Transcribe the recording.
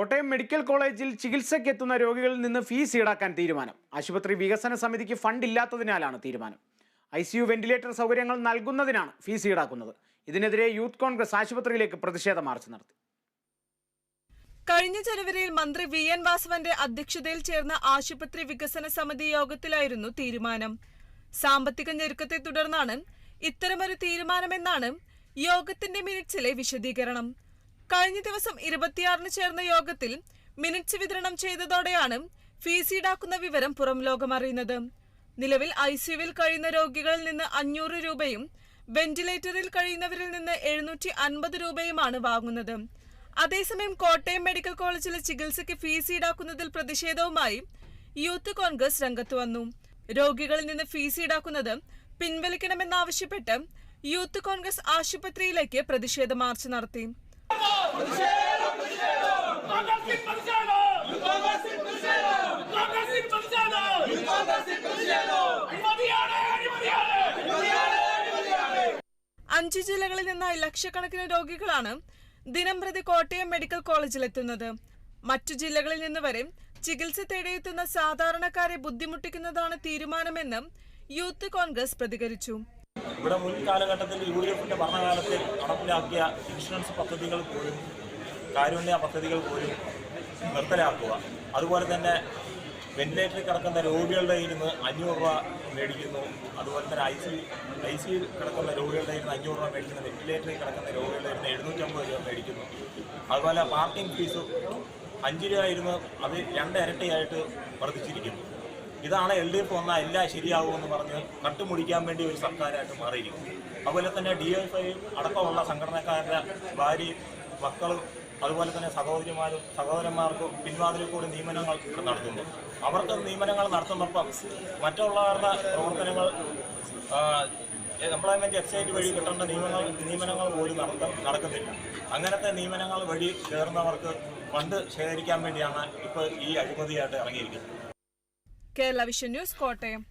Kottayam medical കോളേജിൽ ചികിത്സയ്ക്ക് എത്തുന്ന രോഗികളിൽ നിന്ന് ഫീസ് ഈടാക്കാൻ തീരുമാനം. ആശുപത്രി വികസന സമിതിക്ക് ഫണ്ട് ഇല്ലാത്തതിനാലാണ് തീരുമാനം. ഐ സി യു വെന്റിലേറ്റർ സൗകര്യങ്ങൾ നൽകുന്നതിനാണ് ഫീസ് ഈടാക്കുന്നത്. ഇതിനെതിരെ യൂത്ത് കോൺഗ്രസ് ആശുപത്രിയിലേക്ക് പ്രതിഷേധ മാർച്ച് നടത്തി. കഴിഞ്ഞ ജനുവരിയിൽ മന്ത്രി വി എൻ വാസവന്റെ അധ്യക്ഷതയിൽ ചേർന്ന ആശുപത്രി വികസന സമിതി യോഗത്തിലായിരുന്നു തീരുമാനം. സാമ്പത്തിക ഞെരുക്കത്തെ തുടർന്നാണ് ഇത്തരമൊരു തീരുമാനമെന്നാണ് യോഗത്തിന്റെ മിനിറ്റ്സിലെ വിശദീകരണം. കഴിഞ്ഞ ദിവസം ഇരുപത്തിയാറിന് ചേർന്ന യോഗത്തിൽ മിനിറ്റ്സ് വിതരണം ചെയ്തതോടെയാണ് ഫീസ് ഈടാക്കുന്ന വിവരം പുറം ലോകമറിയുന്നത് നിലവിൽ ഐ സിയുവിൽ കഴിയുന്ന രോഗികളിൽ നിന്ന് അഞ്ഞൂറ് രൂപയും വെന്റിലേറ്ററിൽ കഴിയുന്നവരിൽ നിന്ന് എഴുന്നൂറ്റി അൻപത് രൂപയുമാണ് വാങ്ങുന്നത്. അതേസമയം കോട്ടയം മെഡിക്കൽ കോളേജിലെ ചികിത്സയ്ക്ക് ഫീസ് ഈടാക്കുന്നതിൽ പ്രതിഷേധവുമായി യൂത്ത് കോൺഗ്രസ് രംഗത്ത് വന്നു. രോഗികളിൽ നിന്ന് ഫീസ് ഈടാക്കുന്നത് പിൻവലിക്കണമെന്നാവശ്യപ്പെട്ട് യൂത്ത് കോൺഗ്രസ് ആശുപത്രിയിലേക്ക് പ്രതിഷേധ മാർച്ച് നടത്തി. അഞ്ച് ജില്ലകളിൽ നിന്നായി ലക്ഷക്കണക്കിന് രോഗികളാണ് ദിനംപ്രതി കോട്ടയം മെഡിക്കൽ കോളേജിലെത്തുന്നത്. മറ്റു ജില്ലകളിൽ നിന്ന് വരെ ചികിത്സ തേടിയെത്തുന്ന സാധാരണക്കാരെ ബുദ്ധിമുട്ടിക്കുന്നതാണ് തീരുമാനമെന്നും യൂത്ത് കോൺഗ്രസ് പ്രതികരിച്ചു. ഇവിടെ മുൻ കാലഘട്ടത്തിൽ യു ഡി എഫിന്റെ ഭരണകാലത്തിൽ നടപ്പിലാക്കിയ ഇൻഷുറൻസ് പദ്ധതികൾ പോലും കാരുണ്യ പദ്ധതികൾ പോലും നിർത്തലാക്കുക. അതുപോലെ തന്നെ വെന്റിലേറ്ററിൽ കിടക്കുന്ന രോഗികളുടെ കയ്യിൽ നിന്ന് അഞ്ഞൂറ് രൂപ മേടിക്കുന്നു. അതുപോലെ തന്നെ ഐ സി ഐ സി കിടക്കുന്ന രോഗികളുടെ കയ്യിൽ നിന്ന് അഞ്ഞൂറ് രൂപ മേടിക്കുന്നു. വെന്റിലേറ്ററിൽ കിടക്കുന്ന രോഗികളുടെ കയ്യിൽ നിന്ന് എഴുന്നൂറ്റമ്പത് രൂപ മേടിക്കുന്നു. അതുപോലെ പാർക്കിംഗ് ഫീസ് അഞ്ച് രൂപ ഇരുന്ന് അത് രണ്ട് ഇരട്ടിയായിട്ട് വർദ്ധിച്ചിരിക്കുന്നു. ഇതാണ് എൽ ഡി എഫ് വന്നാൽ എല്ലാം ശരിയാകുമെന്ന് പറഞ്ഞ് കട്ടുമുടിക്കാൻ വേണ്ടി ഒരു സർക്കാരായിട്ട് മാറിയിരിക്കുന്നു. അതുപോലെ തന്നെ ഡി എഫ് ഐ അടക്കമുള്ള സംഘടനക്കാരുടെ ഭാര്യയും മക്കളും അതുപോലെ തന്നെ സഹോദരിമാരും സഹോദരന്മാർക്കും പിൻവാതിലിൽ കൂടി നിയമനങ്ങൾ നടത്തുന്നു. അവർക്ക് നിയമനങ്ങൾ നടത്തുന്നപ്പം മറ്റുള്ളവരുടെ പ്രവർത്തനങ്ങൾ എംപ്ലോയ്മെന്റ് വെബ്സൈറ്റ് വഴി കിട്ടേണ്ട നിയമങ്ങൾ നിയമനങ്ങൾ പോലും നടത്ത നടക്കുന്നില്ല. അങ്ങനത്തെ നിയമനങ്ങൾ വഴി കയറുന്നവർക്ക് ഫണ്ട് ശേഖരിക്കാൻ വേണ്ടിയാണ് ഇപ്പോൾ ഈ അഴിമതിയായിട്ട് ഇറങ്ങിയിരിക്കുന്നത്. Kerala vision news Kottayam.